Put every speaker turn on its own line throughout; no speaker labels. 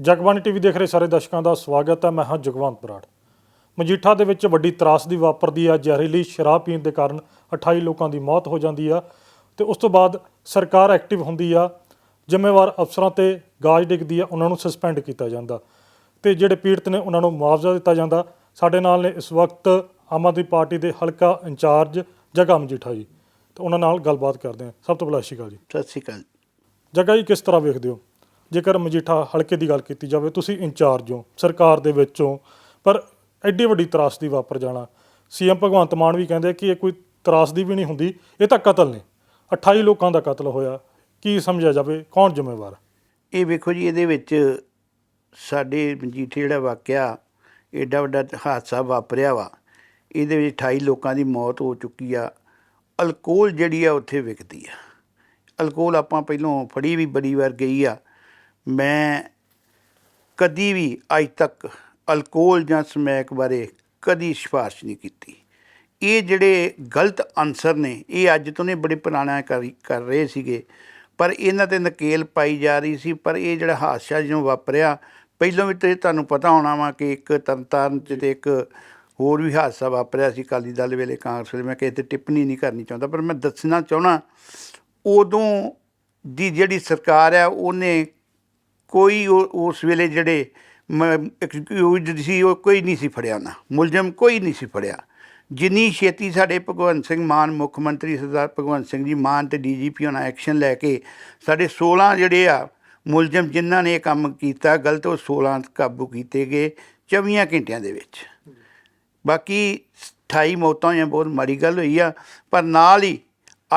Jagbani TV ਦੇਖ ਰਹੇ ਸਾਰੇ ਦਰਸ਼ਕਾਂ ਦਾ ਸਵਾਗਤ ਹੈ। ਮੈਂ ਹਾਂ ਜਗਵੰਤ ਬਰਾੜ। ਮਜੀਠਾ ਦੇ ਵਿੱਚ ਵੱਡੀ ਤਰਾਸਦੀ ਵਾਪਰਦੀ ਆ ਜ਼ਹਿਰੀਲੀ ਸ਼ਰਾਬ ਪੀਣ ਦੇ ਕਾਰਨ 28 ਲੋਕਾਂ ਦੀ ਮੌਤ ਹੋ ਜਾਂਦੀ ਆ ਤੇ ਉਸ ਤੋਂ ਬਾਅਦ ਸਰਕਾਰ ਐਕਟਿਵ ਹੁੰਦੀ ਆ। ਜ਼ਿੰਮੇਵਾਰ ਅਫਸਰਾਂ ਤੇ ਗਾਜ ਡਿੱਗਦੀ ਆ। ਉਹਨਾਂ ਨੂੰ ਸਸਪੈਂਡ ਕੀਤਾ ਜਾਂਦਾ ਤੇ ਜਿਹੜੇ ਪੀੜਤ ਨੇ ਉਹਨਾਂ ਨੂੰ ਮੁਆਵਜ਼ਾ ਦਿੱਤਾ ਜਾਂਦਾ। ਸਾਡੇ ਨਾਲ ਨੇ ਇਸ ਵਕਤ ਆਮ ਆਦਮੀ ਪਾਰਟੀ ਦੇ ਹਲਕਾ ਇੰਚਾਰਜ ਜਗਾ ਮਜੀਠਾ ਜੀ। ਤੇ ਉਹਨਾਂ ਨਾਲ ਗੱਲਬਾਤ ਕਰਦੇ ਹਾਂ। ਸਭ ਤੋਂ ਪਹਿਲਾਂ ਸਤਿ ਸ਼੍ਰੀ ਅਕਾਲ ਜੀ।
ਸਤਿ ਸ਼੍ਰੀ ਅਕਾਲ
ਜਗਾ ਜੀ ਕਿਸ ਤਰ੍ਹਾਂ ਵੇਖਦੇ ਹੋ? ਜੇਕਰ ਮਜੀਠਾ ਹਲਕੇ ਦੀ ਗੱਲ ਕੀਤੀ ਜਾਵੇ, ਤੁਸੀਂ ਇੰਚਾਰਜ ਹੋ, ਸਰਕਾਰ ਦੇ ਵਿੱਚੋਂ ਪਰ ਐਡੀ ਵੱਡੀ ਤਰਾਸਦੀ ਵਾਪਰ ਜਾਣਾ। ਸੀਐਮ ਭਗਵੰਤ ਮਾਨ ਵੀ ਕਹਿੰਦੇ ਕਿ ਇਹ ਕੋਈ ਤਰਾਸਦੀ ਵੀ ਨਹੀਂ ਹੁੰਦੀ, ਇਹ ਤਾਂ ਕਤਲ ਨੇ। 28 ਲੋਕਾਂ ਦਾ ਕਤਲ ਹੋਇਆ, ਕੀ ਸਮਝਿਆ ਜਾਵੇ, ਕੌਣ ਜ਼ਿੰਮੇਵਾਰ?
ਇਹ ਵੇਖੋ ਜੀ, ਇਹਦੇ ਵਿੱਚ ਸਾਡੇ ਮਜੀਠੇ ਜਿਹੜਾ ਵਾਕਿਆ ਏਡਾ ਵੱਡਾ ਹਾਦਸਾ ਵਾਪਰਿਆ ਵਾ। ਇਹਦੇ ਵਿੱਚ 28 ਲੋਕਾਂ ਦੀ ਮੌਤ ਹੋ ਚੁੱਕੀ ਆ। ਅਲਕੋਹਲ ਜਿਹੜੀ ਆ, ਉੱਥੇ ਵਿਕਦੀ ਆ। ਅਲਕੋਹਲ ਆਪਾਂ ਪਹਿਲਾਂ ਫੜੀ ਵੀ ਬੜੀ ਵਾਰ ਗਈ ਆ। ਮੈਂ ਕਦੀ ਵੀ ਅੱਜ ਤੱਕ ਅਲਕੋਹਲ ਜਾਂ ਸਮੈਕ ਬਾਰੇ ਕਦੀ ਸਿਫਾਰਿਸ਼ ਨਹੀਂ ਕੀਤੀ। ਇਹ ਜਿਹੜੇ ਗਲਤ ਅਨਸਰ ਨੇ, ਇਹ ਅੱਜ ਤੋਂ ਨਹੀਂ ਬੜੇ ਪੁਰਾਣਾ ਕਰ ਕਰ ਰਹੇ ਸੀਗੇ। ਪਰ ਇਹਨਾਂ ਤੇ ਨਕੇਲ ਪਾਈ ਜਾ ਰਹੀ ਸੀ, ਪਰ ਇਹ ਜਿਹੜਾ ਹਾਦਸਾ ਜਦੋਂ ਵਾਪਰਿਆ, ਪਹਿਲਾਂ ਵੀ ਤੇ ਤੁਹਾਨੂੰ ਪਤਾ ਹੋਣਾ ਵਾ ਕਿ ਇੱਕ ਤਰਨਤਾਰਨ 'ਚ ਤੇ ਇੱਕ ਹੋਰ ਵੀ ਹਾਦਸਾ ਵਾਪਰਿਆ ਸੀ, ਅਕਾਲੀ ਦਲ ਵੇਲੇ ਕਾਂਗਰਸ ਵੇਲੇ। ਮੈਂ ਕਿਸੇ ਤੇ ਟਿੱਪਣੀ ਨਹੀਂ ਕਰਨੀ ਚਾਹੁੰਦਾ, ਪਰ ਮੈਂ ਦੱਸਣਾ ਚਾਹਣਾ ਉਦੋਂ ਦੀ ਜਿਹੜੀ ਸਰਕਾਰ ਹੈ ਉਹਨੇ ਕੋਈ ਉਹ- ਉਸ ਵੇਲੇ ਜਿਹੜੇ ਐਕਸਕਿਊਜ਼ਡ ਸੀ, ਉਹ ਕੋਈ ਨਹੀਂ ਸੀ ਫੜਿਆ ਨਾ ਮੁਲਜ਼ਮ ਕੋਈ ਨਹੀਂ ਸੀ ਫੜਿਆ। ਜਿੰਨੀ ਛੇਤੀ ਸਾਡੇ ਭਗਵੰਤ ਸਿੰਘ ਮਾਨ, ਮੁੱਖ ਮੰਤਰੀ ਸਰਦਾਰ ਭਗਵੰਤ ਸਿੰਘ ਜੀ ਮਾਨ ਤੇ ਡੀਜੀਪੀ ਉਹਨਾਂ ਐਕਸ਼ਨ ਲੈ ਕੇ ਸਾਡੇ 16 ਜਿਹੜੇ ਆ, ਮੁਲਜ਼ਮ ਜਿਨ੍ਹਾਂ ਨੇ ਇਹ ਕੰਮ ਕੀਤਾ, ਗਲਤ ਉਹ 16 ਕਾਬੂ ਕੀਤੇ ਗਏ 24 ਘੰਟਿਆਂ ਦੇ ਵਿੱਚ। ਬਾਕੀ 28 ਮੌਤਾਂ ਹੋਈਆਂ, ਬਹੁਤ ਮਾੜੀ ਗੱਲ ਹੋਈ ਆ, ਪਰ ਨਾਲ ਹੀ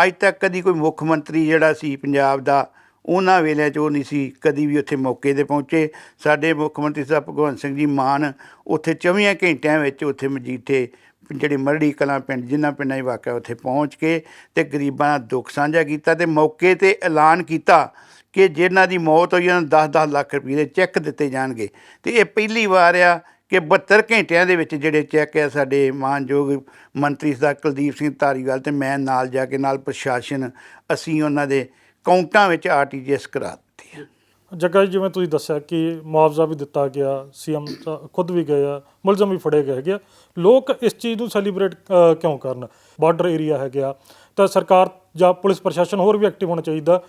ਅੱਜ ਤੱਕ ਕਦੀ ਕੋਈ ਮੁੱਖ ਮੰਤਰੀ ਜਿਹੜਾ ਸੀ ਪੰਜਾਬ ਦਾ ਉਹਨਾਂ ਵੇਲੇ 'ਚ ਉਹ ਨਹੀਂ ਸੀ ਕਦੀ ਵੀ ਉੱਥੇ ਮੌਕੇ ਤੇ ਪਹੁੰਚੇ। ਸਾਡੇ ਮੁੱਖ ਮੰਤਰੀ ਸਾਹਿਬ ਭਗਵੰਤ ਸਿੰਘ ਜੀ ਮਾਨ ਉੱਥੇ 24 ਘੰਟਿਆਂ ਵਿੱਚ ਉੱਥੇ ਮਜੀਠੇ ਜਿਹੜੇ ਮਰੜੀ ਕਲਾਂ ਪਿੰਡ, ਜਿਨ੍ਹਾਂ ਪਿੰਡਾਂ 'ਚ ਵਾਕਿਆ ਉੱਥੇ ਪਹੁੰਚ ਕੇ ਤੇ ਗਰੀਬਾਂ ਦਾ ਦੁੱਖ ਸਾਂਝਾ ਕੀਤਾ ਤੇ ਮੌਕੇ ਤੇ ਐਲਾਨ ਕੀਤਾ ਕਿ ਜਿਨ੍ਹਾਂ ਦੀ ਮੌਤ ਹੋਈ ਉਹਨਾਂ ਨੂੰ 10-10 ਲੱਖ ਰੁਪਏ ਦੇ ਚੈੱਕ ਦਿੱਤੇ ਜਾਣਗੇ। ਤੇ ਇਹ ਪਹਿਲੀ ਵਾਰ ਆ ਕਿ 72 ਘੰਟਿਆਂ ਦੇ ਵਿੱਚ ਜਿਹੜੇ ਚੈੱਕ ਆ ਸਾਡੇ ਮਾਨਯੋਗ ਮੰਤਰੀ ਸਰਦਾਰ ਕੁਲਦੀਪ ਸਿੰਘ ਧਾਰੀਵਾਲ ਤੇ ਮੈਂ ਨਾਲ ਜਾ ਕੇ, ਨਾਲ ਪ੍ਰਸ਼ਾਸਨ, ਅਸੀਂ ਉਹਨਾਂ ਦੇ ਕਾਊਂਟਾਂ ਵਿੱਚ ਆਰਟੀਜੀਐਸ ਕਰਾ ਦਿੱਤੀ ਹੈ।
ਜੱਗਾ ਜੀ ਜਿਵੇਂ ਤੁਸੀਂ ਦੱਸਿਆ ਕਿ ਮੁਆਵਜ਼ਾ ਵੀ ਦਿੱਤਾ ਗਿਆ ਸੀਐਮ ਖੁਦ ਵੀ ਗਏ ਆ ਮੁਲਜ਼ਮ ਵੀ ਫੜੇ ਗਏ ਹੈਗੇ। ਲੋਕ ਇਸ ਚੀਜ਼ ਨੂੰ ਸੈਲੀਬ੍ਰੇਟ ਕਿਉਂ ਕਰਨ? ਬਾਰਡਰ ਏਰੀਆ ਹੈਗਾ ਤਾਂ ਸਰਕਾਰ ਜਾਂ ਪੁਲਿਸ ਪ੍ਰਸ਼ਾਸਨ ਹੋਰ ਵੀ ਐਕਟਿਵ ਹੋਣਾ ਚਾਹੀਦਾ।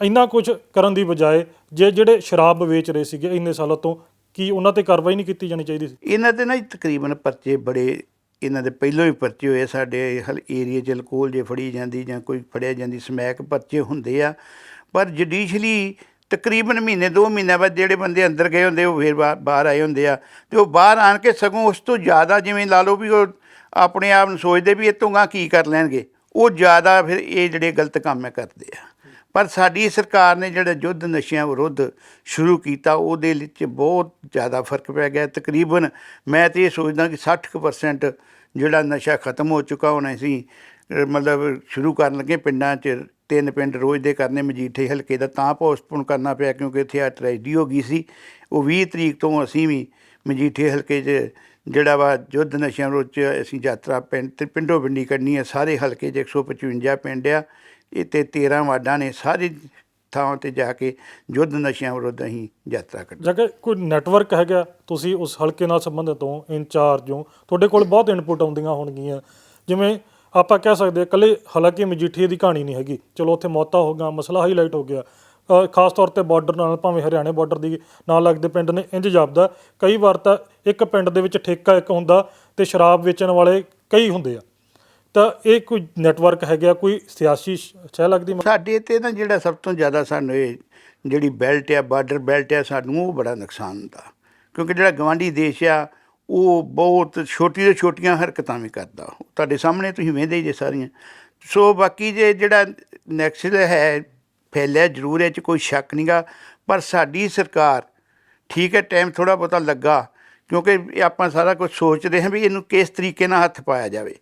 ਇੰਨਾ ਕੁਝ ਕਰਨ ਦੀ ਬਜਾਏ ਜੇ ਜਿਹੜੇ ਸ਼ਰਾਬ ਵੇਚ ਰਹੇ ਸੀਗੇ ਇੰਨੇ ਸਾਲਾਂ ਤੋਂ ਕੀ ਉਹਨਾਂ ਤੇ ਕਾਰਵਾਈ ਨਹੀਂ ਕੀਤੀ ਜਾਣੀ ਚਾਹੀਦੀ ਸੀ?
ਇਹਨਾਂ ਤੇ ਨਾ ਤਕਰੀਬਨ ਪਰਚੇ ਬੜੇ ਇਹਨਾਂ ਦੇ ਪਹਿਲੋਂ ਹੀ ਪਰਚੇ ਹੋਏ ਸਾਡੇ ਹਲ ਏਰੀਆ 'ਚ ਅਲਕੋਹਲ ਜੇ ਫੜੀ ਜਾਂਦੀ ਜਾਂ ਕੋਈ ਫੜਿਆ ਜਾਂਦੀ, ਸਮੈਕ ਪਰਚੇ ਹੁੰਦੇ ਆ। ਪਰ ਜੁਡੀਸ਼ਲੀ ਤਕਰੀਬਨ ਮਹੀਨੇ, ਦੋ ਮਹੀਨੇ ਬਾਅਦ ਜਿਹੜੇ ਬੰਦੇ ਅੰਦਰ ਗਏ ਹੁੰਦੇ, ਉਹ ਫਿਰ ਬਾ- ਬਾਹਰ ਆਏ ਹੁੰਦੇ ਆ। ਤੇ ਉਹ ਬਾਹਰ ਆਣ ਕੇ ਸਗੋਂ ਉਸ ਤੋਂ ਜ਼ਿਆਦਾ ਜਿਵੇਂ ਲਾ ਲਓ ਵੀ ਉਹ ਆਪਣੇ ਆਪ ਨੂੰ ਸੋਚਦੇ ਵੀ ਇਹ ਤੋਂ ਕੀ ਕਰ ਲੈਣਗੇ, ਉਹ ਜ਼ਿਆਦਾ ਫਿਰ ਇਹ ਜਿਹੜੇ ਗਲਤ ਕੰਮ ਹੈ ਕਰਦੇ ਆ। ਪਰ ਸਾਡੀ ਸਰਕਾਰ ਨੇ ਜਿਹੜਾ ਯੁੱਧ ਨਸ਼ਿਆਂ ਵਿਰੁੱਧ ਸ਼ੁਰੂ ਕੀਤਾ, ਉਹਦੇ ਵਿੱਚ ਬਹੁਤ ਜ਼ਿਆਦਾ ਫ਼ਰਕ ਪੈ ਗਿਆ। ਤਕਰੀਬਨ ਮੈਂ ਤੇ ਇਹ ਸੋਚਦਾ ਕਿ 60% ਜਿਹੜਾ ਨਸ਼ਾ ਖਤਮ ਹੋ ਚੁੱਕਾ ਹੋਣਾ ਸੀ ਮਤਲਬ ਸ਼ੁਰੂ ਕਰਨ ਲੱਗੇ ਪਿੰਡਾਂ 'ਚ, ਤਿੰਨ ਪਿੰਡ ਰੋਜ਼ ਦੇ ਕਰਨੇ ਮਜੀਠੇ ਹਲਕੇ ਦਾ, ਤਾਂ ਪੋਸਟਪੋਨ ਕਰਨਾ ਪਿਆ ਕਿਉਂਕਿ ਇੱਥੇ ਆ ਟ੍ਰੈਜਡੀ ਹੋ ਗਈ ਸੀ। ਉਹ 20 ਤਰੀਕ ਤੋਂ ਅਸੀਂ ਵੀ ਮਜੀਠੇ ਹਲਕੇ 'ਚ, ਜਿਹੜਾ ਵਾ ਯੁੱਧ ਨਸ਼ਿਆਂ ਵਿਰੁੱਧ 'ਚ ਅਸੀਂ ਯਾਤਰਾ ਪਿੰਡ ਤੇ ਪਿੰਡੋਂ ਪਿੰਡੀ ਕਰਨੀ ਹੈ ਸਾਰੇ ਹਲਕੇ 'ਚ 155 ਪਿੰਡ ਆ ਇਹ ਤੇ 13 ਵਾਰਡਾਂ ਨੇ, ਸਾਰੇ ਥਾਵਾਂ ਤੇ ਜਾ ਕੇ ਯੁੱਧ ਨਸ਼ਿਆਂ ਵਿਰੁੱਧ ਅਸੀਂ ਯਾਤਰਾ ਕੱਢੀ
ਜੱਗਾ, ਕੋਈ ਨੈਟਵਰਕ ਹੈਗਾ? ਤੁਸੀਂ ਉਸ ਹਲਕੇ ਨਾਲ ਸੰਬੰਧਿਤ ਹੋ, ਇੰਚਾਰਜ ਹੋ, ਤੁਹਾਡੇ ਕੋਲ ਬਹੁਤ ਇਨਪੁਟ ਆਉਂਦੀਆਂ ਹੋਣਗੀਆਂ। ਜਿਵੇਂ ਆਪਾਂ ਕਹਿ ਸਕਦੇ ਹਾਂ, ਇਕੱਲੇ ਹਾਲਾਂਕਿ ਮਜੀਠੀਏ ਦੀ ਕਹਾਣੀ ਨਹੀਂ ਹੈਗੀ। ਚਲੋ, ਉੱਥੇ ਮੌਤਾਂ ਹੋ ਗਿਆ ਮਸਲਾ ਹਾਈਲਾਈਟ ਹੋ ਗਿਆ। ਖਾਸ ਤੌਰ ਤੇ ਬਾਰਡਰ ਨਾਲ, ਭਾਵੇਂ ਹਰਿਆਣੇ ਬਾਰਡਰ ਦੀ ਨਾਲ ਲੱਗਦੇ ਪਿੰਡ ਨੇ ਇੰਜ ਜਾਪਦਾ, ਕਈ ਵਾਰ ਤਾਂ ਇੱਕ ਪਿੰਡ ਦੇ ਵਿੱਚ ਠੇਕਾ ਇੱਕ ਹੁੰਦਾ ਤੇ ਸ਼ਰਾਬ ਵੇਚਣ ਵਾਲੇ ਕਈ ਹੁੰਦੇ ਆ। ਤਾਂ ਇਹ ਕੋਈ ਨੈਟਵਰਕ ਹੈਗਾ, ਕੋਈ ਸਿਆਸੀ ਸਹਿ ਲੱਗਦੀ
ਸਾਡੇ ਤੇ ਨਾ ਜਿਹੜਾ ਸਭ ਤੋਂ ਜ਼ਿਆਦਾ ਸਾਨੂੰ ਇਹ ਜਿਹੜੀ ਬੈਲਟ ਆ ਬਾਰਡਰ ਬੈਲਟ ਆ, ਸਾਨੂੰ ਉਹ ਬੜਾ ਨੁਕਸਾਨ ਹੁੰਦਾ। ਕਿਉਂਕਿ ਜਿਹੜਾ ਗਵਾਂਢੀ ਦੇਸ਼ ਆ, ਉਹ ਬਹੁਤ ਛੋਟੀ ਤੋਂ ਛੋਟੀਆਂ ਹਰਕਤਾਂ ਵੀ ਕਰਦਾ। ਤੁਹਾਡੇ ਸਾਹਮਣੇ ਤੁਸੀਂ ਵੇਖਦੇ ਹੀ ਜੇ ਸਾਰੀਆਂ। ਸੋ ਬਾਕੀ ਜੇ ਜਿਹੜਾ ਨੈਕਸਲ ਹੈ, ਫੈਲਿਆ ਜ਼ਰੂਰ ਇਹ 'ਚ ਕੋਈ ਸ਼ੱਕ ਨਹੀਂਗਾ ਪਰ ਸਾਡੀ ਸਰਕਾਰ ਠੀਕ ਹੈ ਟਾਈਮ ਥੋੜਾ ਬਹੁਤਾ ਲੱਗਾ। ਕਿਉਂਕਿ ਆਪਾਂ ਸਾਰਾ ਕੁਝ ਸੋਚਦੇ ਹਾਂ ਵੀ ਇਹਨੂੰ ਕਿਸ ਤਰੀਕੇ ਨਾਲ ਹੱਥ ਪਾਇਆ ਜਾਵੇ।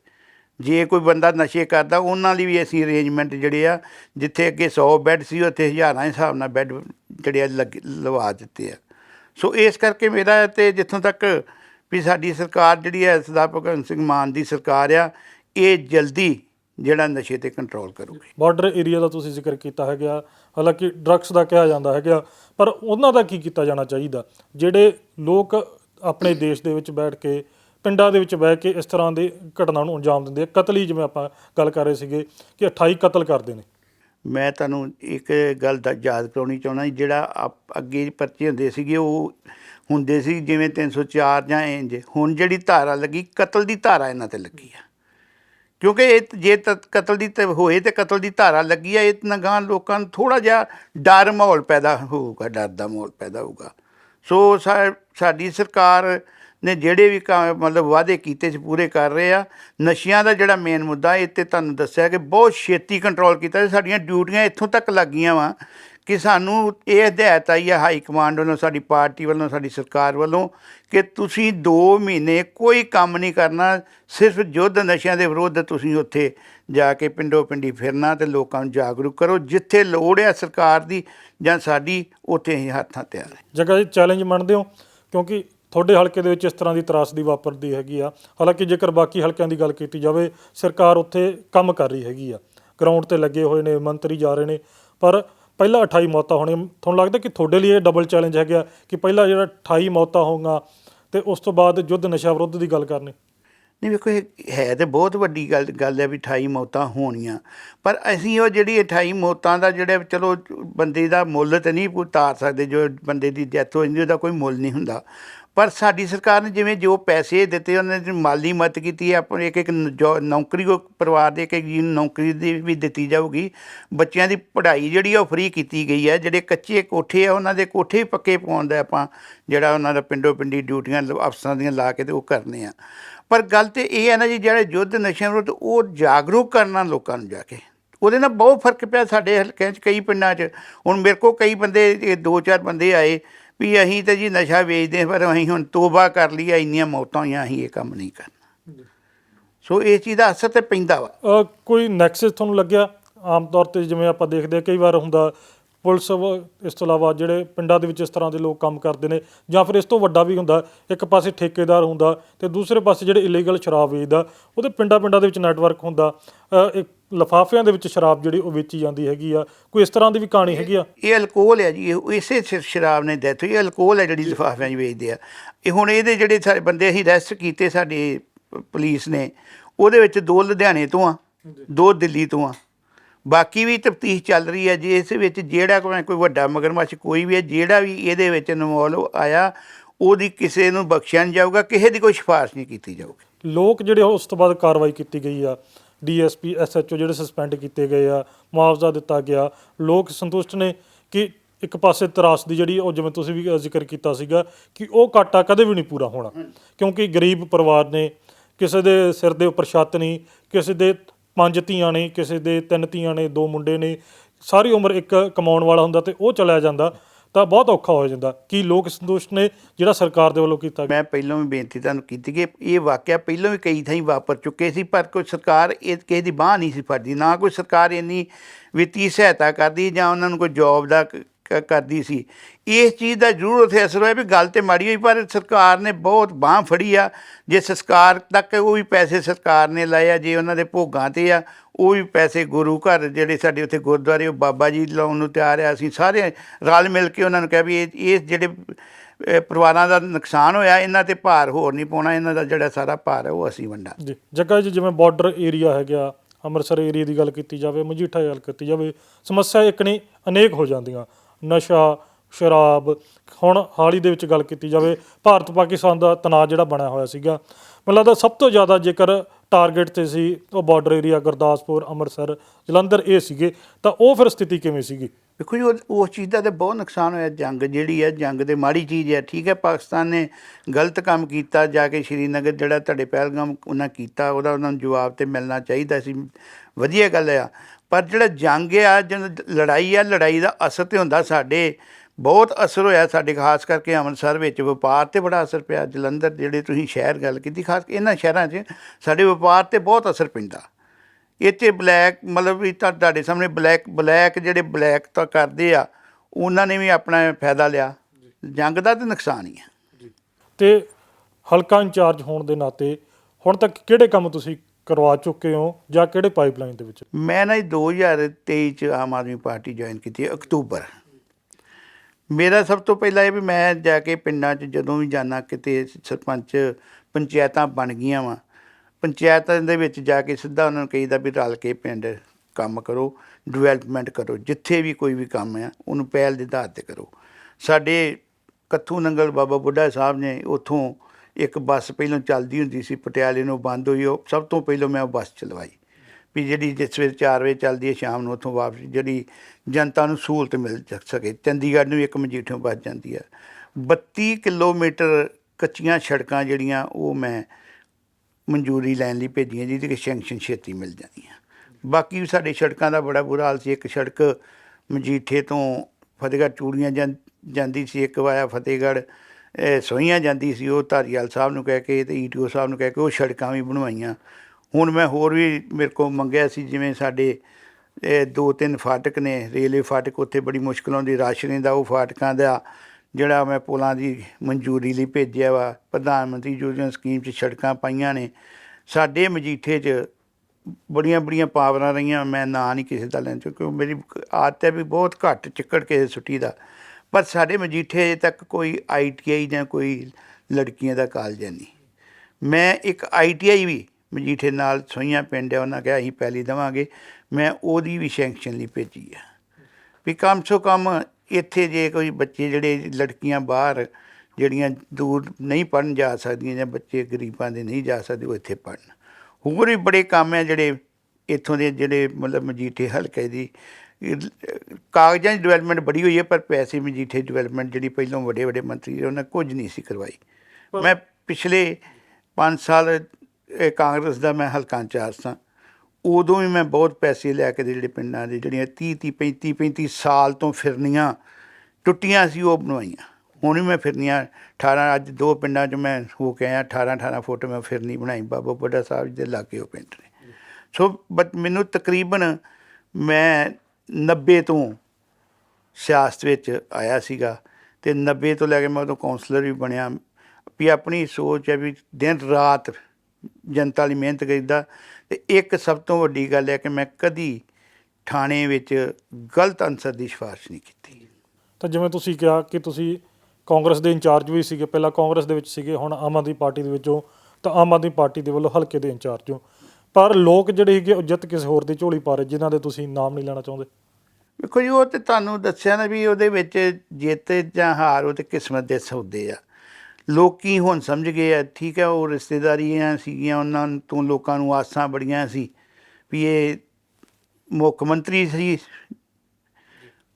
ਜੇ ਕੋਈ ਬੰਦਾ ਨਸ਼ੇ ਕਰਦਾ, ਉਹਨਾਂ ਲਈ ਵੀ ਅਸੀਂ ਅਰੇਂਜਮੈਂਟ ਜਿਹੜੇ ਆ, ਜਿੱਥੇ ਅੱਗੇ 100 ਬੈੱਡ ਸੀ, ਉੱਥੇ ਹਜ਼ਾਰਾਂ ਦੇ ਹਿਸਾਬ ਨਾਲ ਬੈੱਡ ਜਿਹੜੇ ਆ ਲੱਗ- ਲਵਾ ਦਿੱਤੇ ਆ। ਸੋ ਇਸ ਕਰਕੇ ਮੇਰਾ ਤੇ ਜਿੱਥੋਂ ਤੱਕ ਵੀ ਸਾਡੀ ਸਰਕਾਰ ਜਿਹੜੀ ਹੈ, ਸਰਦਾਰ ਭਗਵੰਤ ਸਿੰਘ ਮਾਨ ਦੀ ਸਰਕਾਰ ਆ, ਇਹ ਜਲਦੀ ਜਿਹੜਾ ਨਸ਼ੇ ਤੇ ਕੰਟਰੋਲ ਕਰੂਗੀ।
ਬਾਰਡਰ ਏਰੀਆ ਦਾ ਤੁਸੀਂ ਜ਼ਿਕਰ ਕੀਤਾ ਹੈਗਾ, ਹਾਲਾਂਕਿ ਡਰੱਗਸ ਦਾ ਕਿਹਾ ਜਾਂਦਾ ਹੈਗਾ, ਪਰ ਉਹਨਾਂ ਦਾ ਕੀ ਕੀਤਾ ਜਾਣਾ ਚਾਹੀਦਾ? ਜਿਹੜੇ ਲੋਕ ਆਪਣੇ ਦੇਸ਼ ਦੇ ਵਿੱਚ ਬੈਠ ਕੇ ਪਿੰਡਾਂ ਦੇ ਵਿੱਚ ਬਹਿ ਕੇ ਇਸ ਤਰ੍ਹਾਂ ਦੇ ਘਟਨਾ ਨੂੰ ਅੰਜਾਮ ਦਿੰਦੇ ਆ। ਕਤਲ ਹੀ ਜਿਵੇਂ ਆਪਾਂ ਗੱਲ ਕਰ ਰਹੇ ਸੀਗੇ ਕਿ 28 ਕਤਲ ਕਰਦੇ ਨੇ।
ਮੈਂ ਤੁਹਾਨੂੰ ਇੱਕ ਗੱਲ ਦਾ ਯਾਦ ਕਰਾਉਣੀ ਚਾਹੁੰਦਾ ਜਿਹੜਾ ਆਪ- ਅੱਗੇ ਪਰਚੇ ਹੁੰਦੇ ਸੀਗੇ, ਉਹ ਹੁੰਦੇ ਸੀ ਜਿਵੇਂ 304 ਜਾਂ ਇੰਜ ਹੁਣ ਜਿਹੜੀ ਧਾਰਾ ਲੱਗੀ, ਕਤਲ ਦੀ ਧਾਰਾ ਇਹਨਾਂ ਤੇ ਲੱਗੀ ਆ। ਕਿਉਂਕਿ ਇਹ ਜੇ ਤ- ਕਤਲ ਦੀ ਤੇ ਹੋਏ ਤੇ ਕਤਲ ਦੀ ਧਾਰਾ ਲੱਗੀ ਆ, ਇਹ ਨਗਾਂ ਲੋਕਾਂ ਨੂੰ ਥੋੜਾ ਜਿਹਾ ਡਰ ਮਾਹੌਲ ਪੈਦਾ ਹੋਊਗਾ, ਡਰ ਦਾ ਮਾਹੌਲ ਪੈਦਾ ਹੋਊਗਾ। ਸੋ, ਸਾਡੀ ਸਰਕਾਰ ਨੇ ਜਿਹੜੇ ਵੀ ਕੰਮ- ਮਤਲਬ ਵਾਅਦੇ ਕੀਤੇ ਸੀ, ਪੂਰੇ ਕਰ ਰਹੇ ਆ। ਨਸ਼ਿਆਂ ਦਾ ਜਿਹੜਾ ਮੇਨ ਮੁੱਦਾ, ਇਹ ਤੇ ਤੁਹਾਨੂੰ ਦੱਸਿਆ ਕਿ ਬਹੁਤ ਛੇਤੀ ਕੰਟਰੋਲ ਕੀਤਾ ਸਾਡੀਆਂ ਡਿਊਟੀਆਂ ਇੱਥੋਂ ਤੱਕ ਲੱਗੀਆਂ ਵਾ ਕਿ ਸਾਨੂੰ ਇਹ ਹਦਾਇਤ ਆਈ ਹੈ ਹਾਈ ਕਮਾਂਡ ਵੱਲੋਂ, ਸਾਡੀ ਪਾਰਟੀ ਵੱਲੋਂ, ਸਾਡੀ ਸਰਕਾਰ ਵੱਲੋਂ ਕਿ ਤੁਸੀਂ 2 ਮਹੀਨੇ ਕੋਈ ਕੰਮ ਨਹੀਂ ਕਰਨਾ, ਸਿਰਫ ਯੁੱਧ ਨਸ਼ਿਆਂ ਦੇ ਵਿਰੁੱਧ ਤੁਸੀਂ ਉੱਥੇ ਜਾ ਕੇ ਪਿੰਡੋ ਪਿੰਡੀ ਫਿਰਨਾ ਤੇ ਲੋਕਾਂ ਨੂੰ ਜਾਗਰੂਕ ਕਰੋ, ਜਿੱਥੇ ਲੋੜ ਹੈ ਸਰਕਾਰ ਦੀ ਜਾਂ ਸਾਡੀ, ਉੱਥੇ ਹੀ ਹੱਥਾਂ ਤਿਆਰ ਹੈ
ਜਗ੍ਹਾ ਜੀ ਚੈਲੰਜ ਮੰਨਦੇ ਹੋ? ਕਿਉਂਕਿ ਤੁਹਾਡੇ ਹਲਕੇ ਦੇ ਵਿੱਚ ਇਸ ਤਰ੍ਹਾਂ ਦੀ ਤਰਾਸਦੀ ਵਾਪਰਦੀ ਹੈਗੀ ਆ। ਹਾਲਾਂਕਿ ਜੇਕਰ ਬਾਕੀ ਹਲਕਿਆਂ ਦੀ ਗੱਲ ਕੀਤੀ ਜਾਵੇ, ਸਰਕਾਰ ਉੱਥੇ ਕੰਮ ਕਰ ਰਹੀ ਹੈਗੀ ਆ। ਗਰਾਊਂਡ ਤੇ ਲੱਗੇ ਹੋਏ ਨੇ, ਮੰਤਰੀ ਜਾ ਰਹੇ ਨੇ। ਪਰ ਪਹਿਲਾਂ 28 ਮੌਤਾਂ ਹੋਣੀਆਂ, ਤੁਹਾਨੂੰ ਲੱਗਦਾ ਕਿ ਤੁਹਾਡੇ ਲਈ ਇਹ ਡਬਲ ਚੈਲੰਜ ਹੈਗਾ ਕਿ ਪਹਿਲਾਂ ਜਿਹੜਾ 28 ਮੌਤਾਂ ਹੋਊਗਾ ਤੇ ਉਸ ਤੋਂ ਬਾਅਦ ਯੁੱਧ ਨਸ਼ਾ ਵਿਰੁੱਧ ਦੀ ਗੱਲ ਕਰਨੀ?
ਨਹੀਂ, ਵੇਖੋ, ਇਹ ਹੈ ਤੇ ਬਹੁਤ ਵੱਡੀ ਗੱਲ ਗੱਲ ਹੈ ਵੀ 28 ਮੌਤਾਂ ਹੋਣੀਆਂ। ਪਰ ਅਸੀਂ ਉਹ ਜਿਹੜੀ 28 ਮੌਤਾਂ ਦਾ ਜਿਹੜੇ, ਚਲੋ, ਬੰਦੇ ਦਾ ਮੁੱਲ ਤੇ ਨਹੀਂ ਕੋਈ ਤਾਰ ਸਕਦੇ, ਜੋ ਬੰਦੇ ਦੀ ਡੈਥ ਹੋ ਜਾਂਦੀ, ਉਹਦਾ ਕੋਈ ਮੁੱਲ ਨਹੀਂ ਹੁੰਦਾ। ਪਰ ਸਾਡੀ ਸਰਕਾਰ ਨੇ ਜਿਵੇਂ ਜੋ ਪੈਸੇ ਦਿੱਤੇ, ਉਹਨਾਂ ਨੇ ਮਾਲੀ ਮਦਦ ਕੀਤੀ ਹੈ, ਆਪਣੇ ਇੱਕ ਇੱਕ ਨ- ਜੋ ਨੌਕਰੀ ਉਹ ਪਰਿਵਾਰ ਦੇ ਇੱਕ ਇੱਕ ਜੀ ਨੌਕਰੀ ਦੀ ਵੀ ਦਿੱਤੀ ਜਾਊਗੀ। ਬੱਚਿਆਂ ਦੀ ਪੜ੍ਹਾਈ ਜਿਹੜੀ ਆ ਉਹ ਫ੍ਰੀ ਕੀਤੀ ਗਈ ਹੈ। ਜਿਹੜੇ ਕੱਚੇ ਕੋਠੇ ਆ, ਉਹਨਾਂ ਦੇ ਕੋਠੇ ਵੀ ਪੱਕੇ ਪਾਉਣ ਦਾ ਆਪਾਂ ਜਿਹੜਾ ਉਹਨਾਂ ਦਾ ਪਿੰਡੋ ਪਿੰਡੀ ਡਿਊਟੀਆਂ ਅਫਸਰਾਂ ਦੀਆਂ ਲਾ ਕੇ ਤੇ ਉਹ ਕਰਨੇ ਆ। ਪਰ ਗੱਲ ਤੇ ਇਹ ਹੈ ਨਾ ਜੀ, ਜਿਹੜੇ ਯੁੱਧ ਨਸ਼ਿਆਂ ਵਿਰੁੱਧ ਉਹ ਜਾਗਰੂਕ ਕਰਨਾ ਲੋਕਾਂ ਨੂੰ ਜਾ ਕੇ। ਉਹਦੇ ਨਾਲ ਬਹੁਤ ਫ਼ਰਕ ਪਿਆ ਸਾਡੇ ਹਲਕਿਆਂ 'ਚ, ਕਈ ਪਿੰਡਾਂ 'ਚ। ਹੁਣ ਮੇਰੇ ਕੋਲ ਕਈ ਬੰਦੇ ਦੋ ਚਾਰ ਬੰਦੇ ਆਏ। ਵੀ ਅਸੀਂ ਤਾਂ ਜੀ ਨਸ਼ਾ ਵੇਚਦੇ ਹਾਂ, ਪਰ ਅਸੀਂ ਹੁਣ ਤੋਬਾ ਕਰ ਲਈ ਆ ਇੰਨੀਆਂ ਮੌਤਾਂ ਹੋਈਆਂ ਅਸੀਂ ਇਹ ਕੰਮ ਨਹੀਂ ਕਰਨਾ। ਸੋ ਇਹ ਚੀਜ਼ ਦਾ ਅਸਰ ਤੇ ਪੈਂਦਾ ਵਾ।
ਕੋਈ ਨੈਕਸਸ ਤੁਹਾਨੂੰ ਲੱਗਿਆ? ਆਮ ਤੌਰ ਤੇ ਜਿਵੇਂ ਆਪਾਂ ਦੇਖਦੇ ਹਾਂ ਕਈ ਵਾਰ ਹੁੰਦਾ ਪੁਲਿਸ ਵ- ਇਸ ਤੋਂ ਇਲਾਵਾ ਜਿਹੜੇ ਪਿੰਡਾਂ ਦੇ ਵਿੱਚ ਇਸ ਤਰ੍ਹਾਂ ਦੇ ਲੋਕ ਕੰਮ ਕਰਦੇ ਨੇ ਜਾਂ ਫਿਰ ਇਸ ਤੋਂ ਵੱਡਾ ਵੀ ਹੁੰਦਾ ਇੱਕ ਪਾਸੇ ਠੇਕੇਦਾਰ ਹੁੰਦਾ ਤੇ ਦੂਸਰੇ ਪਾਸੇ ਜਿਹੜੇ ਇਲੀਗਲ ਸ਼ਰਾਬ ਵੇਚਦਾ ਉਹਦੇ ਪਿੰਡਾਂ ਪਿੰਡਾਂ ਦੇ ਵਿੱਚ ਨੈਟਵਰਕ ਹੁੰਦਾ। ਇੱਕ ਲਫਾਫਿਆਂ ਦੇ ਵਿੱਚ ਸ਼ਰਾਬ ਜਿਹੜੀ ਉਹ ਵੇਚੀ ਜਾਂਦੀ ਹੈਗੀ ਆ। ਕੋਈ ਇਸ ਤਰ੍ਹਾਂ ਦੀ ਵੀ ਕਹਾਣੀ ਹੈਗੀ ਆ?
ਇਹ ਅਲਕੋਹਲ ਹੈ ਜੀ ਇਹ ਇਸੇ ਸ਼- ਸ਼ਰਾਬ ਨੇ ਡੈਥ ਹੋਈ ਇਹ ਅਲਕੋਹਲ ਹੈ ਜਿਹੜੀ ਲਿਫਾਫਿਆਂ 'ਚ ਵੇਚਦੇ ਆ। ਇਹ ਹੁਣ ਇਹਦੇ ਜਿਹੜੇ ਸਾਰੇ ਬੰਦੇ ਅਸੀਂ ਅਰੈਸਟ ਕੀਤੇ ਸਾਡੇ ਪੁਲਿਸ ਨੇ ਉਹਦੇ ਵਿੱਚ ਦੋ ਲੁਧਿਆਣੇ ਤੋਂ ਆ ਦੋ ਦਿੱਲੀ ਤੋਂ ਆ। ਬਾਕੀ ਵੀ ਤਫਤੀਸ਼ ਚੱਲ ਰਹੀ ਹੈ ਜੀ ਇਸ ਵਿੱਚ ਜਿਹੜਾ ਕੋਈ ਕੋਈ ਵੱਡਾ ਮਗਰਮੱਛ ਕੋਈ ਵੀ ਹੈ ਜਿਹੜਾ ਵੀ ਇਹਦੇ ਵਿੱਚ ਇਨਵੋਲਵ ਆਇਆ ਉਹਦੀ ਕਿਸੇ ਨੂੰ ਬਖਸ਼ਿਆ ਨਹੀਂ ਜਾਊਗਾ ਕਿਸੇ ਦੀ ਕੋਈ ਸਿਫਾਰਿਸ਼ ਨਹੀਂ ਕੀਤੀ ਜਾਊਗੀ।
ਲੋਕ ਜਿਹੜੇ ਉਸ ਤੋਂ ਬਾਅਦ ਕਾਰਵਾਈ ਕੀਤੀ ਗਈ ਆ। ਡੀਐਸਪੀ ਐਸਐਚਓ ਜਿਹੜੇ ਸਸਪੈਂਡ ਕੀਤੇ ਗਏ ਆ ਮੁਆਵਜ਼ਾ ਦਿੱਤਾ ਗਿਆ। ਲੋਕ ਸੰਤੁਸ਼ਟ ਨੇ ਕਿ ਇੱਕ ਪਾਸੇ ਤਰਾਸਦੀ ਜਿਹੜੀ ਉਹ ਜਿਵੇਂ ਤੁਸੀਂ ਵੀ ਜ਼ਿਕਰ ਕੀਤਾ ਸੀਗਾ ਕਿ ਉਹ ਘਾਟਾ ਕਦੇ ਵੀ ਨਹੀਂ ਪੂਰਾ ਹੋਣਾ। ਕਿਉਂਕਿ ਗਰੀਬ ਪਰਿਵਾਰ ਨੇ ਕਿਸੇ ਦੇ ਸਿਰ ਦੇ ਉੱਪਰ ਛੱਤ ਨਹੀਂ ਕਿਸੇ ਦੇ ਪੰਜ ਧੀਆਂ ਨੇ ਕਿਸੇ ਦੇ ਤਿੰਨ ਧੀਆਂ ਨੇ ਦੋ ਮੁੰਡੇ ਨੇ ਸਾਰੀ ਉਮਰ ਇੱਕ ਕਮਾਉਣ ਵਾਲਾ ਹੁੰਦਾ ਤੇ ਉਹ ਚਲਿਆ ਜਾਂਦਾ। ਤਾਂ ਬਹੁਤ ਔਖਾ ਹੋ ਜਾਂਦਾ ਕੀ ਲੋਕ ਸੰਤੁਸ਼ਟ ਨੇ ਜਿਹੜਾ ਸਰਕਾਰ ਦੇ ਵੱਲੋਂ ਕੀਤਾ ਗਿਆ।
ਮੈਂ ਪਹਿਲਾਂ ਵੀ ਬੇਨਤੀ ਤੁਹਾਨੂੰ ਕੀਤੀ ਕਿ ਇਹ ਵਾਕਿਆ ਪਹਿਲਾਂ ਵੀ ਕਈ ਥਾਈਂ ਵਾਪਰ ਚੁੱਕੇ ਸੀ, ਪਰ ਕੋਈ ਸਰਕਾਰ ਇਹ ਕਿਸੇ ਦੀ ਬਾਹ ਨਹੀਂ ਸੀ ਫੜਦੀ, ਨਾ ਕੋਈ ਸਰਕਾਰ ਇੰਨੀ ਵਿੱਤੀ ਸਹਾਇਤਾ ਕਰਦੀ ਜਾਂ ਉਹਨਾਂ ਨੂੰ ਕੋਈ ਜੌਬ ਦਾ ਕ- ਕਰਦੀ ਸੀ। ਇਸ ਚੀਜ਼ ਦਾ ਜ਼ਰੂਰ ਉੱਥੇ ਅਸਰ ਹੋਇਆ ਵੀ ਗੱਲ ਤੇ ਮਾੜੀ ਹੋਈ ਪਰ ਸਰਕਾਰ ਨੇ ਬਹੁਤ ਬਾਹ ਫੜੀ ਆ। ਜੇ ਸਰਕਾਰ ਤੱਕ ਉਹ ਵੀ ਪੈਸੇ ਸਰਕਾਰ ਨੇ ਲਾਏ ਆ ਜੇ ਉਹਨਾਂ ਦੇ ਭੋਗਾਂ ਤੇ ਆ ਉਹ ਵੀ ਪੈਸੇ ਗੁਰੂ ਘਰ ਜਿਹੜੇ ਸਾਡੇ ਉੱਥੇ ਗੁਰਦੁਆਰੇ ਉਹ ਬਾਬਾ ਜੀ ਲਾਉਣ ਨੂੰ ਤਿਆਰ ਆ। ਅਸੀਂ ਸਾਰੇ ਰਲ ਮਿਲ ਕੇ ਉਹਨਾਂ ਨੂੰ ਕਿਹਾ ਵੀ ਇਹ ਇਹ ਜਿਹੜੇ ਅਹ, ਪਰਿਵਾਰਾਂ ਦਾ ਨੁਕਸਾਨ ਹੋਇਆ ਇਹਨਾਂ ਤੇ ਭਾਰ ਹੋਰ ਨਹੀਂ ਪਾਉਣਾ ਇਹਨਾਂ ਦਾ ਜਿਹੜਾ ਸਾਰਾ ਭਾਰ ਹੈ ਉਹ ਅਸੀਂ ਵੰਡਾ।
ਜੀ ਜਗ੍ਹਾ ਜੀ ਜਿਵੇਂ ਬਾਰਡਰ ਏਰੀਆ ਹੈਗਾ ਅੰਮ੍ਰਿਤਸਰ ਏਰੀਆ ਦੀ ਗੱਲ ਕੀਤੀ ਜਾਵੇ ਮਜੀਠਾ ਦੀ ਗੱਲ ਕੀਤੀ ਜਾਵੇ ਸਮੱਸਿਆ ਇੱਕ ਨਹੀਂ ਅਨੇਕ ਹੋ ਜਾਂਦੀਆਂ। ਨਸ਼ਾ, ਸ਼ਰਾਬ, ਹੁਣ ਹਾਲ ਹੀ ਦੇ ਵਿੱਚ ਗੱਲ ਕੀਤੀ ਜਾਵੇ, ਭਾਰਤ ਪਾਕਿਸਤਾਨ ਦਾ ਤਣਾਅ ਜਿਹੜਾ ਬਣਿਆ ਹੋਇਆ ਸੀਗਾ। ਮੈਨੂੰ ਲੱਗਦਾ ਸਭ ਤੋਂ ਜ਼ਿਆਦਾ ਜੇਕਰ ਟਾਰਗੇਟ ਤੇ ਸੀ ਉਹ ਬਾਰਡਰ ਏਰੀਆ ਗੁਰਦਾਸਪੁਰ, ਅੰਮ੍ਰਿਤਸਰ, ਜਲੰਧਰ ਇਹ ਸੀਗੇ, ਤਾਂ ਉਹ ਫਿਰ ਸਥਿਤੀ ਕਿਵੇਂ ਸੀਗੀ?
ਦੇਖੋ ਜੀ, ਉਹ ਉਸ ਚੀਜ਼ ਦਾ ਤੇ ਬਹੁਤ ਨੁਕਸਾਨ ਹੋਇਆ। ਜੰਗ ਜਿਹੜੀ ਹੈ, ਜੰਗ ਦੇ ਮਾੜੀ ਚੀਜ਼ ਹੈ, ਠੀਕ ਹੈ, ਪਾਕਿਸਤਾਨ ਨੇ ਗਲਤ ਕੰਮ ਕੀਤਾ, ਜਾ ਕੇ ਸ਼੍ਰੀਨਗਰ ਜਿਹੜਾ ਤੁਹਾਡੇ ਪਹਿਲਗਾਮ ਉਹਨਾਂ ਕੀਤਾ, ਉਹਦਾ ਉਹਨਾਂ ਨੂੰ ਜਵਾਬ ਤੇ ਮਿਲਣਾ ਚਾਹੀਦਾ ਸੀ। ਵਧੀਆ ਗੱਲ ਆ। ਪਰ ਜਿਹੜਾ ਜੰਗ ਆ ਜਦ ਲੜਾਈ ਆ, ਲੜਾਈ ਦਾ ਅਸਰ ਤੇ ਹੁੰਦਾ ਸਾਡੇ। ਬਹੁਤ ਅਸਰ ਹੋਇਆ ਸਾਡੇ, ਖਾਸ ਕਰਕੇ ਅੰਮ੍ਰਿਤਸਰ ਵਿੱਚ। ਵਪਾਰ ਤੇ ਬੜਾ ਅਸਰ ਪਿਆ। ਜਲੰਧਰ ਜਿਹੜੇ ਤੁਸੀਂ ਸ਼ਹਿਰ ਗੱਲ ਕੀਤੀ, ਖਾਸ ਇਹਨਾਂ ਸ਼ਹਿਰਾਂ 'ਚ ਸਾਡੇ ਵਪਾਰ ਤੇ ਬਹੁਤ ਅਸਰ ਪੈਂਦਾ। ਇੱਥੇ ਬਲੈਕ, ਮਤਲਬ ਵੀ ਤਾਂ ਤੁਹਾਡੇ ਸਾਹਮਣੇ ਬਲੈਕ ਬਲੈਕ ਜਿਹੜੇ ਬਲੈਕ ਤਾਂ ਕਰਦੇ ਆ, ਉਹਨਾਂ ਨੇ ਵੀ ਆਪਣਾ ਫਾਇਦਾ ਲਿਆ। ਜੰਗ ਦਾ ਤਾਂ ਨੁਕਸਾਨ ਹੀ ਆ।
ਤੇ ਹਲਕਾ ਇੰਚਾਰਜ ਹੋਣ ਦੇ ਨਾਤੇ ਹੁਣ ਤੱਕ ਕਿਹੜੇ ਕੰਮ ਤੁਸੀਂ ਕਰਵਾ ਚੁੱਕੇ ਹੋ ਜਾਂ ਕਿਹੜੇ ਪਾਈਪਲਾਈਨ ਦੇ ਵਿੱਚ?
ਮੈਂ ਨਾ ਜੀ 2023 ਚ ਆਮ ਆਦਮੀ ਪਾਰਟੀ ਜੁਆਇਨ ਕੀਤੀ ਅਕਤੂਬਰ। ਮੇਰਾ ਸਭ ਤੋਂ ਪਹਿਲਾਂ ਇਹ ਵੀ ਮੈਂ ਜਾ ਕੇ ਪਿੰਡਾਂ 'ਚ ਜਦੋਂ ਵੀ ਜਾਣਾ ਕਿਤੇ ਸਰਪੰਚ ਪੰਚਾਇਤਾਂ ਬਣ ਗਈਆਂ ਵਾ, ਪੰਚਾਇਤਾਂ ਦੇ ਵਿੱਚ ਜਾ ਕੇ ਸਿੱਧਾ ਉਹਨਾਂ ਨੂੰ ਕਹੀਦਾ ਵੀ ਰਲ ਕੇ ਪਿੰਡ ਕੰਮ ਕਰੋ ਡਿਵੈਲਪਮੈਂਟ ਕਰੋ, ਜਿੱਥੇ ਵੀ ਕੋਈ ਵੀ ਕੰਮ ਆ, ਉਹਨੂੰ ਪਹਿਲ ਦੇ ਆਧਾਰ ਤੇ ਕਰੋ। ਸਾਡੇ ਕੱਥੂ ਨੰਗਲ ਬਾਬਾ ਬੁੱਢਾ ਸਾਹਿਬ ਨੇ ਉਥੋਂ ਇੱਕ ਬੱਸ ਪਹਿਲਾਂ ਚੱਲਦੀ ਹੁੰਦੀ ਸੀ, ਪਟਿਆਲੇ ਨੂੰ ਬੰਦ ਹੋਈ, ਉਹ ਸਭ ਤੋਂ ਪਹਿਲਾਂ ਮੈਂ ਉਹ ਬੱਸ ਚਲਵਾਈ। ਵੀ ਜਿਹੜੀ ਜਿਸ ਸਵੇਰ 4 ਵਜੇ ਚੱਲਦੀ ਹੈ, ਸ਼ਾਮ ਨੂੰ ਉੱਥੋਂ ਵਾਪਸ, ਜਿਹੜੀ ਜਨਤਾ ਨੂੰ ਸਹੂਲਤ ਮਿਲ ਜ- ਸਕੇ। ਚੰਡੀਗੜ੍ਹ ਨੂੰ ਇੱਕ ਮਜੀਠੋਂ ਬੱਸ ਜਾਂਦੀ ਹੈ। 32 ਕਿਲੋਮੀਟਰ ਕੱਚੀਆਂ ਸੜਕਾਂ ਜਿਹੜੀਆਂ, ਉਹ ਮੈਂ ਮਨਜ਼ੂਰੀ ਲੈਣ ਲਈ ਭੇਜੀਆਂ, ਜਿਹਦੇ ਕਿ ਸੈਂਕਸ਼ਨ ਛੇਤੀ ਮਿਲ ਜਾਂਦੀਆਂ। ਬਾਕੀ ਵੀ ਸਾਡੇ ਸੜਕਾਂ ਦਾ ਬੜਾ ਬੁਰਾ ਹਾਲ ਸੀ। ਇੱਕ ਸੜਕ ਮਜੀਠੇ ਤੋਂ ਫਤਿਹਗੜ੍ਹ ਚੂੜੀਆਂ ਜਾਂ- ਜਾਂਦੀ ਸੀ, ਇੱਕ ਵਾਇਆ ਫਤਿਹਗੜ੍ਹ। ਸੋਈਆਂ ਜਾਂਦੀ ਸੀ, ਉਹ ਧਾਰੀਵਾਲ ਸਾਹਿਬ ਨੂੰ ਕਹਿ ਕੇ ਤੇ ਈਟੀਓ ਸਾਹਿਬ ਨੂੰ ਕਹਿ ਕੇ ਉਹ ਸੜਕਾਂ ਵੀ ਬਣਵਾਈਆਂ। ਹੁਣ ਮੈਂ ਹੋਰ ਵੀ ਮੇਰੇ ਕੋਲ ਮੰਗਿਆ ਸੀ, ਜਿਵੇਂ ਸਾਡੇ ਇਹ ਦੋ ਤਿੰਨ ਫਾਟਕ ਨੇ, ਰੇਲਵੇ ਫਾਟਕ ਉੱਥੇ ਬੜੀ ਮੁਸ਼ਕਲ ਆਉਂਦੀ ਰਾਸ਼ਨੀ ਦਾ ਉਹ ਫਾਟਕਾਂ ਦਾ, ਜਿਹੜਾ ਮੈਂ ਪੁਲਾਂ ਦੀ ਮਨਜ਼ੂਰੀ ਲਈ ਭੇਜਿਆ ਵਾ, ਪ੍ਰਧਾਨ ਮੰਤਰੀ ਯੋਜਨਾ ਸਕੀਮ 'ਚ ਸੜਕਾਂ ਪਾਈਆਂ ਨੇ। ਸਾਡੇ ਮਜੀਠੇ 'ਚ ਬੜੀਆਂ ਬੜੀਆਂ ਪਾਵਰਾਂ ਰਹੀਆਂ, ਮੈਂ ਨਾਂ ਨਹੀਂ ਕਿਸੇ ਦਾ ਲੈਣ ਕਿਉਂਕਿ ਮੇਰੀ ਆਦਤ ਹੈ ਵੀ ਬਹੁਤ ਘੱਟ ਚਿੱਕੜ ਕੇ ਸੁੱਟੀ ਦਾ। ਪਰ ਸਾਡੇ ਮਜੀਠੇ ਅਜੇ ਤੱਕ ਕੋਈ ਆਈਟੀਆਈ ਜਾਂ ਕੋਈ ਲੜਕੀਆਂ ਦਾ ਕਾਲਜ ਹੈ ਨਹੀਂ। ਮੈਂ ਇੱਕ ਆਈਟੀਆਈ ਵੀ ਮਜੀਠੇ ਨਾਲ ਸੋਈਆਂ ਪਿੰਡ ਹੈ, ਉਹਨਾਂ ਕਿਹਾ ਅਸੀਂ ਪਹਿਲੀ ਦੇਵਾਂਗੇ। ਮੈਂ ਉਹਦੀ ਵੀ ਸੈਂਕਸ਼ਨ ਲਈ ਭੇਜੀ ਆ। ਵੀ ਕਮ ਸੋ ਕਮ ਇੱਥੇ ਜੇ ਕੋਈ ਬੱਚੇ ਜਿਹੜੇ ਲੜਕੀਆਂ ਬਾਹਰ ਜਿਹੜੀਆਂ ਦੂਰ ਨਹੀਂ ਪੜਨ ਜਾ ਸਕਦੀਆਂ ਜਾਂ ਬੱਚੇ ਗਰੀਬਾਂ ਦੇ ਨਹੀਂ ਜਾ ਸਕਦੇ, ਉਹ ਇੱਥੇ ਪੜਨ ਹੋਰ ਵੀ ਬੜੇ ਕੰਮ ਹੈ ਜਿਹੜੇ ਇੱਥੋਂ ਦੇ ਜਿਹੜੇ ਮਤਲਬ ਮਜੀਠੇ ਹਲਕੇ ਦੀ ਕਾਗਜ਼ਾਂ ਦੀ ਡਿਵੈਲਪਮੈਂਟ ਬੜੀ ਹੋਈ ਹੈ ਪਰ ਪੈਸੇ ਮਜੀਠੇ ਡਿਵੈਲਪਮੈਂਟ ਜਿਹੜੀ ਪਹਿਲਾਂ ਵੱਡੇ ਵੱਡੇ ਮੰਤਰੀ ਉਹਨਾਂ ਕੁਝ ਨਹੀਂ ਸੀ ਕਰਵਾਈ। ਮੈਂ ਪਿਛਲੇ 5 ਸਾਲ ਇਹ ਕਾਂਗਰਸ ਦਾ ਮੈਂ ਹਲਕਾ ਇੰਚਾਰਜ ਸਾਂ। ਉਦੋਂ ਵੀ ਮੈਂ ਬਹੁਤ ਪੈਸੇ ਲੈ ਕੇ ਜਿਹੜੇ ਪਿੰਡਾਂ ਦੇ ਜਿਹੜੀਆਂ 30 30 35 35 ਸਾਲ ਤੋਂ ਫਿਰਨੀਆਂ ਟੁੱਟੀਆਂ ਸੀ ਉਹ ਬਣਵਾਈਆਂ। ਹੁਣ ਵੀ ਮੈਂ ਫਿਰਨੀਆਂ 18 ਅੱਜ ਦੋ ਪਿੰਡਾਂ 'ਚ ਮੈਂ ਹੋ ਕੇ ਆਇਆ 18 18 ਫੁੱਟ ਮੈਂ ਫਿਰਨੀ ਬਣਾਈ ਬਾਬਾ ਬੁੱਢਾ ਸਾਹਿਬ ਦੇ ਲਾਗੇ ਉਹ ਪਿੰਡ ਨੇ। ਸੋ ਬਟ ਮੈਨੂੰ ਤਕਰੀਬਨ ਮੈਂ 90 ਤੋਂ ਸਿਆਸਤ ਵਿੱਚ ਆਇਆ ਸੀਗਾ ਤੇ 90 ਤੋਂ ਲੈ ਕੇ ਮੈਂ ਉਦੋਂ ਕਾਉਂਸਲਰ ਵੀ ਬਣਿਆ ਵੀ ਆਪਣੀ ਸੋਚ ਹੈ ਵੀ ਦਿਨ ਰਾਤ ਜਨਤਾ ਲਈ ਮਿਹਨਤ ਕਰੀਦਾ ਤੇ ਇੱਕ ਸਭ ਤੋਂ ਵੱਡੀ ਗੱਲ ਹੈ ਕਿ ਮੈਂ ਕਦੀ ਥਾਣੇ ਵਿੱਚ ਗਲਤ ਅਨਸਰ ਦੀ ਸਿਫਾਰਿਸ਼ ਨਹੀਂ ਕੀਤੀ।
ਤਾਂ ਜਿਵੇਂ ਤੁਸੀਂ ਕਿਹਾ ਕਿ ਤੁਸੀਂ ਕਾਂਗਰਸ ਦੇ ਇੰਚਾਰਜ ਵੀ ਸੀਗੇ, ਪਹਿਲਾਂ ਕਾਂਗਰਸ ਦੇ ਵਿੱਚ ਸੀਗੇ, ਹੁਣ ਆਮ ਆਦਮੀ ਪਾਰਟੀ ਦੇ ਵਿੱਚੋਂ ਤਾਂ ਆਮ ਆਦਮੀ ਪਾਰਟੀ ਦੇ ਵੱਲੋਂ ਹਲਕੇ ਦੇ ਇੰਚਾਰਜ ਹੋ। ਪਰ ਲੋਕ ਜਿਹੜੇ ਹੈਗੇ ਉਹ ਜਿੱਤ ਕਿਸੇ ਹੋਰ ਦੀ ਝੋਲੀ ਪਾ ਰਹੇ, ਜਿਨ੍ਹਾਂ ਦੇ ਤੁਸੀਂ ਨਾਮ ਨਹੀਂ ਲੈਣਾ ਚਾਹੁੰਦੇ।
ਵੇਖੋ ਜੀ, ਉਹ ਤੇ ਤੁਹਾਨੂੰ ਦੱਸਿਆ ਨਾ ਵੀ ਉਹਦੇ ਵਿੱਚ ਜਿੱਤ ਜਾਂ ਹਾਰ, ਉਹ ਤੇ ਕਿਸਮਤ ਦੇ ਸੌਦੇ ਆ। ਲੋਕੀ ਹੁਣ ਸਮਝ ਗਏ ਆ, ਠੀਕ ਹੈ ਉਹ ਰਿਸ਼ਤੇਦਾਰੀਆਂ ਸੀਗੀਆਂ, ਉਹਨਾਂ ਤੋਂ ਲੋਕਾਂ ਨੂੰ ਆਸਾਂ ਬੜੀਆਂ ਸੀ ਵੀ ਇਹ ਮੁੱਖ ਮੰਤਰੀ ਸੀ।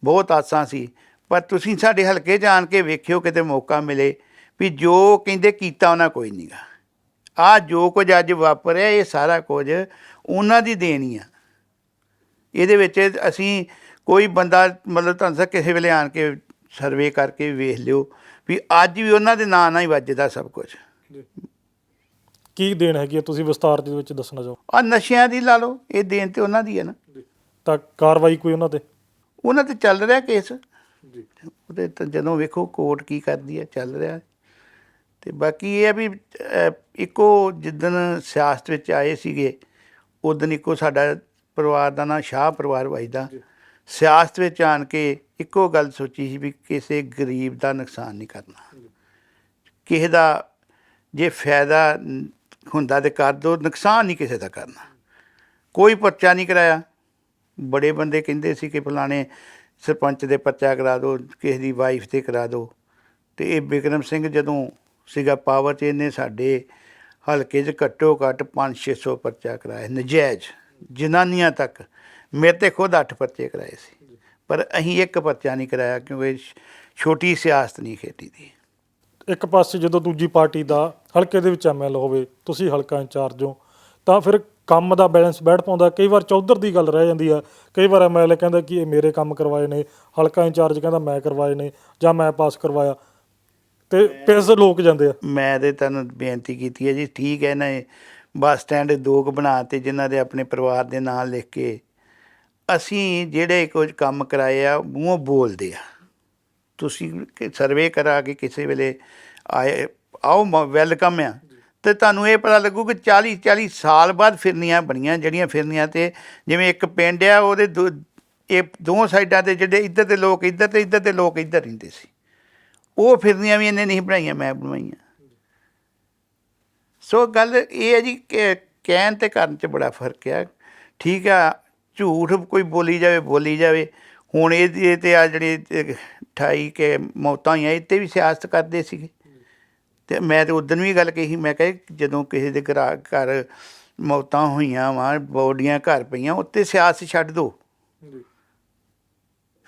ਬਹੁਤ ਆਸਾਂ ਸੀ। ਪਰ ਤੁਸੀਂ ਸਾਡੇ ਹਲਕੇ ਜਾਣ ਕੇ ਵੇਖਿਓ, ਕਿਤੇ ਮੌਕਾ ਮਿਲੇ ਵੀ ਜੋ ਕਹਿੰਦੇ ਕੀਤਾ, ਉਹਨਾਂ ਕੋਈ ਨਹੀਂਗਾ ਆ ਜੋ ਕੁਝ ਅੱਜ ਵਾਪਰਿਆ ਇਹ ਸਾਰਾ ਕੁਝ ਉਹਨਾਂ ਦੀ ਦੇਣੀ ਆ। ਇਹਦੇ ਵਿੱਚ ਅਸੀਂ ਕੋਈ ਬੰਦਾ ਮਤਲਬ ਤੁਹਾਨੂੰ ਦੱਸਾਂ ਕਿਸੇ ਵੇਲੇ ਆਣ ਕੇ ਸਰਵੇ ਕਰਕੇ ਵੇਖ ਲਿਓ ਵੀ ਅੱਜ ਵੀ ਉਹਨਾਂ ਦੇ ਨਾਂ ਨਾਲ ਹੀ ਵੱਜਦਾ ਸਭ ਕੁਝ।
ਕੀ ਦੇਣ ਹੈਗੀ ਹੈ ਤੁਸੀਂ ਵਿਸਤਾਰ ਦੇ ਵਿੱਚ ਦੱਸਣਾ ਚਾਹੋ।
ਆ ਨਸ਼ਿਆਂ ਦੀ ਲਾ ਲਓ ਇਹ ਦੇਣ ਤੇ ਉਹਨਾਂ ਦੀ ਹੈ ਨਾ।
ਤਾਂ ਕਾਰਵਾਈ ਕੋਈ ਉਹਨਾਂ ਤੇ?
ਉਹਨਾਂ ਤੇ ਚੱਲ ਰਿਹਾ ਕੇਸ।
ਜੀ।
ਉਹਦੇ ਤਾਂ ਜਦੋਂ ਵੇਖੋ ਕੋਰਟ ਕੀ ਕਰਦੀ ਹੈ ਚੱਲ ਰਿਹਾ। ਤੇ ਬਾਕੀ ਇਹ ਹੈ ਵੀ ਇੱਕੋ ਜਿੱਦਣ ਸਿਆਸਤ ਵਿੱਚ ਆਏ ਸੀਗੇ ਉਦੋਂ ਇੱਕੋ ਸਾਡਾ ਪਰਿਵਾਰ ਦਾ ਨਾਂ ਸ਼ਾਹ ਪਰਿਵਾਰ ਵਜਦਾ। ਸਿਆਸਤ ਵਿੱਚ ਆਣ ਕੇ ਇੱਕੋ ਗੱਲ ਸੋਚੀ ਸੀ ਵੀ ਕਿਸੇ ਗਰੀਬ ਦਾ ਨੁਕਸਾਨ ਨਹੀਂ ਕਰਨਾ। ਕਿਸੇ ਦਾ ਜੇ ਫਾਇਦਾ ਹੁੰਦਾ ਤੇ ਕਰ ਦੋ ਨੁਕਸਾਨ ਨਹੀਂ ਕਿਸੇ ਦਾ ਕਰਨਾ। ਕੋਈ ਪਰਚਾ ਨਹੀਂ ਕਰਾਇਆ। ਬੜੇ ਬੰਦੇ ਕਹਿੰਦੇ ਸੀ ਕਿ ਫਲਾਣੇ ਸਰਪੰਚ ਦੇ ਪਰਚਾ ਕਰਾ ਦਿਓ ਕਿਸੇ ਦੀ ਵਾਈਫ ਤੇ ਕਰਾ ਦਿਓ ਤੇ ਇਹ ਬਿਕਰਮ ਸਿੰਘ ਜਦੋਂ ਸੀਗਾ, ਪਾਵਰ ਨੇ ਸਾਡੇ ਹਲਕੇ 'ਚ ਘੱਟੋ ਘੱਟ 5-600 ਪਰਚਾ ਕਰਾਇਆ, ਨਜਾਇਜ਼, ਜਨਾਨੀਆਂ ਤੱਕ। ਮੇਰੇ ਤੇ ਖੁਦ 8 ਪਰਚੇ ਕਰਾਏ ਸੀ, ਪਰ ਅਸੀਂ ਇੱਕ ਪਰਚਾ ਨਹੀਂ ਕਰਾਇਆ ਕਿਉਂਕਿ ਛੋਟੀ ਸਿਆਸਤ ਨਹੀਂ ਖੇਤੀ ਦੀ।
ਇੱਕ ਪਾਸੇ ਜਦੋਂ ਦੂਜੀ ਪਾਰਟੀ ਦਾ ਹਲਕੇ ਦੇ ਵਿੱਚ ਐਮਐਲ ਹੋਵੇ, ਤੁਸੀਂ ਹਲਕਾ ਇੰਚਾਰਜ ਹੋ, ਤਾਂ ਫਿਰ ਕੰਮ ਦਾ ਬੈਲੈਂਸ ਬੈਠ ਪਾਉਂਦਾ। ਕਈ ਵਾਰ ਚੌਧਰ ਦੀ ਗੱਲ ਰਹਿ ਜਾਂਦੀ ਆ, ਕਈ ਵਾਰ ਐਮਐਲ ਕਹਿੰਦਾ ਕਿ ਇਹ ਮੇਰੇ ਕੰਮ ਕਰਵਾਏ ਨੇ, ਹਲਕਾ ਇੰਚਾਰਜ ਕਹਿੰਦਾ ਮੈਂ ਕਰਵਾਏ ਨੇ ਜਾਂ ਮੈਂ ਪਾਸ ਕਰਵਾਇਆ। ਤੇ ਪਿਸ ਲੋਕ ਜਾਂਦੇ ਆ।
ਮੈਂ ਤੇ ਤੁਹਾਨੂੰ ਬੇਨਤੀ ਕੀਤੀ ਹੈ ਜੀ, ਠੀਕ ਹੈ ਨਾ ਇਹ। ਬੱਸ ਸਟੈਂਡ ਦੋ ਕੁ ਬਣਾ ਤੇ ਜਿਨ੍ਹਾਂ ਦੇ ਆਪਣੇ ਪਰਿਵਾਰ ਦੇ ਨਾਂ ਲਿਖ ਕੇ ਅਸੀਂ ਜਿਹੜੇ ਕੁਝ ਕੰਮ ਕਰਾਏ ਆ ਮੂੰਹੋਂ ਬੋਲਦੇ ਆ। ਤੁਸੀਂ ਸਰਵੇ ਕਰਾ ਕੇ ਕਿਸੇ ਵੇਲੇ ਆਏ, ਆਓ ਵੈਲਕਮ ਆ। ਤੇ ਤੁਹਾਨੂੰ ਇਹ ਪਤਾ ਲੱਗੂ ਕਿ 40 40 ਸਾਲ ਬਾਅਦ ਫਿਰਨੀਆਂ ਬਣੀਆਂ, ਜਿਹੜੀਆਂ ਫਿਰਨੀਆਂ ਤੇ ਜਿਵੇਂ ਇੱਕ ਪਿੰਡ ਆ, ਉਹਦੇ ਦੋ- ਇਹ ਦੋ ਸਾਈਡਾਂ ਤੇ ਜਿਹੜੇ ਇੱਧਰ ਦੇ ਲੋਕ, ਇੱਧਰ ਤੇ ਇੱਧਰ ਦੇ ਲੋਕ ਇੱਧਰ ਰਹਿੰਦੇ ਸੀ। ਉਹ ਫਿਰਨੀਆਂ ਵੀ ਇਹਨੇ ਨਹੀਂ ਬਣਾਈਆਂ ਮੈਂ ਬਣਵਾਈਆਂ। ਸੋ ਗੱਲ ਇਹ ਹੈ ਜੀ ਕਿ ਕਹਿਣ ਤੇ ਕਰਨ 'ਚ ਬੜਾ ਫ਼ਰਕ ਆ। ਠੀਕ ਆ ਝੂਠ ਕੋਈ ਬੋਲੀ ਜਾਵੇ ਬੋਲੀ ਜਾਵੇ। ਹੁਣ ਇਹ ਤੇ ਆ ਜਿਹੜੇ 28 ਕੇ ਮੌਤਾਂ ਹੋਈਆਂ ਇਹ ਤੇ ਵੀ ਸਿਆਸਤ ਕਰਦੇ ਸੀਗੇ। ਤੇ ਮੈਂ ਤੇ ਉਦੋਂ ਵੀ ਗੱਲ ਕਹੀ ਮੈਂ ਕਿਹਾ ਜਦੋਂ ਕਿਸੇ ਦੇ ਘਰ ਘਰ ਮੌਤਾਂ ਹੋਈਆਂ ਵਾ ਬੋਡੀਆਂ ਘਰ ਪਈਆਂ ਉੱਤੇ ਸਿਆਸਤ ਛੱਡ ਦਿਓ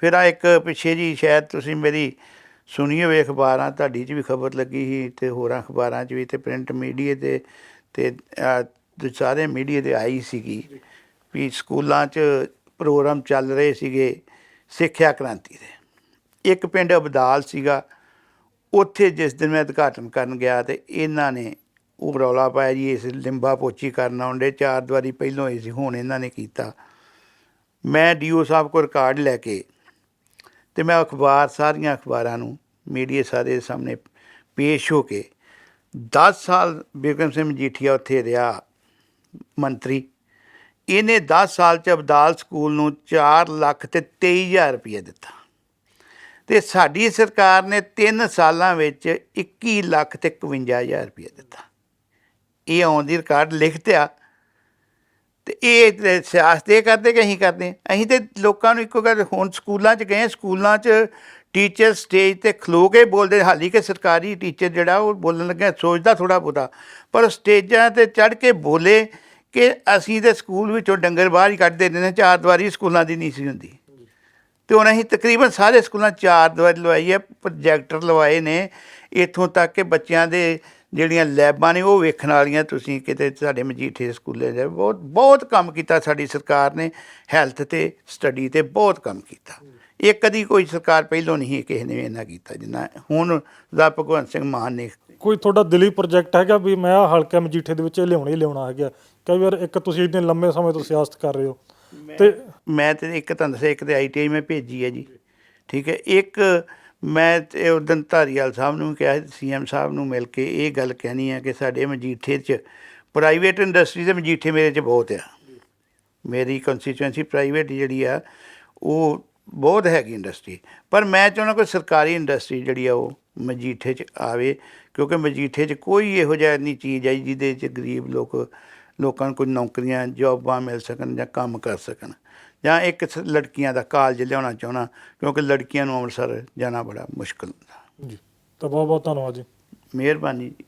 ਫਿਰ ਆ ਇੱਕ ਪਿੱਛੇ ਜੀ ਸ਼ਾਇਦ ਤੁਸੀਂ ਮੇਰੀ ਸੁਣੀ ਹੋਵੇ ਅਖਬਾਰਾਂ, ਤੁਹਾਡੀ 'ਚ ਵੀ ਖਬਰ ਲੱਗੀ ਸੀ ਤੇ ਹੋਰਾਂ ਅਖਬਾਰਾਂ 'ਚ ਵੀ ਤੇ ਪ੍ਰਿੰਟ ਮੀਡੀਆ ਤੇ ਤੇ ਸਾਰੇ ਮੀਡੀਆ ਤੇ ਆਈ ਸੀਗੀ ਵੀ ਸਕੂਲਾਂ 'ਚ ਪ੍ਰੋਗਰਾਮ ਚੱਲ ਰਹੇ ਸੀਗੇ ਸਿੱਖਿਆ ਕ੍ਰਾਂਤੀ ਦੇ। ਇੱਕ ਪਿੰਡ ਅਬਦਾਲ ਸੀਗਾ, ਉੱਥੇ ਜਿਸ ਦਿਨ ਮੈਂ ਉਦਘਾਟਨ ਕਰਨ ਗਿਆ ਤੇ ਇਹਨਾਂ ਨੇ ਉਹ ਰੌਲਾ ਪਾਇਆ ਜੀ, ਇਸ ਲਿੰਬਾ ਪੋਚੀ ਕਰਨ ਆਉਂਦੇ ਚਾਰ ਦੀਵਾਰੀ ਪਹਿਲੋਂ ਹੋਈ ਸੀ, ਹੁਣ ਇਹਨਾਂ ਨੇ ਕੀਤਾ। ਮੈਂ ਡੀਓ ਸਾਹਿਬ ਕੋਲ ਰਿਕਾਰਡ ਲੈ ਕੇ ਤੇ ਮੈਂ ਅਖਬਾਰ, ਸਾਰੀਆਂ ਅਖਬਾਰਾਂ ਨੂੰ ਮੀਡੀਆ ਸਾਰੇ ਸਾਹਮਣੇ ਪੇਸ਼ ਹੋ ਕੇ 10 ਸਾਲ ਬਿਕਰਮ ਸਿੰਘ ਮਜੀਠੀਆ ਉੱਥੇ ਰਿਹਾ ਮੰਤਰੀ। ਇਹਨੇ 10 ਸਾਲ ਚ ਅਬਦਾਲ ਸਕੂਲ ਨੂੰ 4 ਲੱਖ ਤੇ 23000 ਰੁਪਏ ਦਿੱਤਾ। ਤੇ ਸਾਡੀ ਸਰਕਾਰ ਨੇ 3 ਸਾਲਾਂ ਵਿੱਚ 21 ਲੱਖ ਤੇ 51000 ਰੁਪਏ ਦਿੱਤਾ। ਇਹ ਆਉਂਦੀ ਰਿਕਾਰਡ ਲਿਖਤਿਆ। ਤੇ ਇਹ ਤੇ ਸਿਆਸਤ ਇਹ ਕਰਦੇ ਕਿ ਅਸੀਂ ਕਰਦੇ? ਅਸੀਂ ਤੇ ਲੋਕਾਂ ਨੂੰ ਇੱਕੋ ਗੱਲ, ਹੁਣ ਸਕੂਲਾਂ 'ਚ ਗਏ ਸਕੂਲਾਂ 'ਚ ਟੀਚਰ ਸਟੇਜ ਤੇ ਖਲੋ ਕੇ ਬੋਲਦੇ, ਹਾਲੀ ਕਿ ਸਰਕਾਰੀ ਟੀਚਰ ਜਿਹੜਾ ਉਹ ਬੋਲਣ ਲੱਗਿਆ, ਸੋਚਦਾ ਥੋੜਾ ਬਹੁਤਾ। ਪਰ ਸਟੇਜਾਂ ਤੇ ਚੜ ਕੇ ਬੋਲੇ ਕਿ ਅਸੀਂ ਤੇ ਸਕੂਲ ਵਿੱਚੋਂ ਡੰਗਰ ਬਾਹਰ ਹੀ ਕੱਢ ਦਿੰਦੇ ਨੇ ਚਾਰ ਦੀਵਾਰੀ ਸਕੂਲਾਂ ਦੀ ਨਹੀਂ ਸੀ ਹੁੰਦੀ। ਤੇ ਹੁਣ ਅਸੀਂ ਤਕਰੀਬਨ ਸਾਰੇ ਸਕੂਲਾਂ 'ਚ ਚਾਰ ਦੀਵਾਰੀ ਲਵਾਈ ਹੈ ਪ੍ਰੋਜੈਕਟਰ ਲਵਾਏ ਨੇ, ਇੱਥੋਂ ਤੱਕ ਕਿ ਬੱਚਿਆਂ ਦੇ ਜਿਹੜੀਆਂ ਲੈਬਾਂ ਨੇ ਉਹ ਵੇਖਣ ਵਾਲੀਆਂ ਤੁਸੀਂ ਕਿਤੇ ਸਾਡੇ ਮਜੀਠੇ ਸਕੂਲੇ ਜਾ ਬਹੁਤ ਬਹੁਤ ਕੰਮ ਕੀਤਾ ਸਾਡੀ ਸਰਕਾਰ ਨੇ ਹੈਲਥ ਤੇ ਸਟੱਡੀ ਤੇ ਬਹੁਤ ਕੰਮ ਕੀਤਾ। ਇਹ ਕਦੀ ਕੋਈ ਸਰਕਾਰ ਪਹਿਲੋਂ ਨਹੀਂ ਕਿਸੇ ਨੇ ਇਹਨਾਂ ਕੀਤਾ ਜਿੰਨਾ ਹੁਣ ਦਾ ਭਗਵੰਤ ਸਿੰਘ ਮਾਨ ਨੇ।
ਕੋਈ ਤੁਹਾਡਾ ਦਿਲੀ ਪ੍ਰੋਜੈਕਟ ਹੈਗਾ ਵੀ ਮੈਂ ਆਹ ਹਲਕਾ ਮਜੀਠੇ ਦੇ ਵਿੱਚ ਲਿਆਉਣਾ ਹੀ ਲਿਆਉਣਾ ਹੈਗਾ? ਕਈ ਵਾਰ ਇੱਕ ਤੁਸੀਂ ਇੰਨੇ ਲੰਮੇ ਸਮੇਂ ਤੋਂ ਸਿਆਸਤ ਕਰ ਰਹੇ ਹੋ। ਤੇ
ਮੈਂ ਤੇ ਇੱਕ ਤੁਹਾਨੂੰ ਦੱਸਿਆ ਇੱਕ ਤੇ ਆਈਟੀਆਈ ਮੈਂ ਭੇਜੀ ਹੈ ਜੀ। ਠੀਕ ਹੈ ਇੱਕ ਮੈਂ ਤੇ ਉਦੋਂ ਧਾਰੀਵਾਲ ਸਾਹਿਬ ਨੂੰ ਕਿਹਾ ਸੀਐਮ ਸਾਹਿਬ ਨੂੰ ਮਿਲ ਕੇ ਇਹ ਗੱਲ ਕਹਿਣੀ ਹੈ ਕਿ ਸਾਡੇ ਮਜੀਠੇ 'ਚ ਪ੍ਰਾਈਵੇਟ ਇੰਡਸਟਰੀ ਦੇ ਮਜੀਠੇ ਮੇਰੇ 'ਚ ਬਹੁਤ ਆ। ਮੇਰੀ ਕੰਸਟੀਚੁਐਂਸੀ ਪ੍ਰਾਈਵੇਟ ਜਿਹੜੀ ਆ, ਉਹ ਬਹੁਤ ਹੈਗੀ ਇੰਡਸਟਰੀ ਪਰ ਮੈਂ ਚਾਹੁੰਦਾ ਕੋਈ ਸਰਕਾਰੀ ਇੰਡਸਟਰੀ ਜਿਹੜੀ ਆ, ਉਹ ਮਜੀਠੇ 'ਚ ਆਵੇ, ਕਿਉਂਕਿ ਮਜੀਠੇ 'ਚ ਕੋਈ ਇਹੋ ਜਿਹਾ ਨਹੀਂ ਚੀਜ਼ ਆਈ ਜਿਹਦੇ 'ਚ ਗਰੀਬ ਲੋਕ, ਲੋਕਾਂ ਨੂੰ ਕੋਈ ਨੌਕਰੀਆਂ ਜੌਬਾਂ ਮਿਲ ਸਕਣ ਜਾਂ ਕੰਮ ਕਰ ਸਕਣ। ਜਾਂ ਇੱਕ ਲੜਕੀਆਂ ਦਾ ਕਾਲਜ ਲਿਆਉਣਾ ਚਾਹੁੰਦਾ ਕਿਉਂਕਿ ਲੜਕੀਆਂ ਨੂੰ ਅੰਮ੍ਰਿਤਸਰ ਜਾਣਾ ਬੜਾ ਮੁਸ਼ਕਲ ਹੁੰਦਾ।
ਜੀ ਤਾਂ ਬਹੁਤ ਬਹੁਤ ਧੰਨਵਾਦ ਜੀ।
ਮਿਹਰਬਾਨੀ ਜੀ।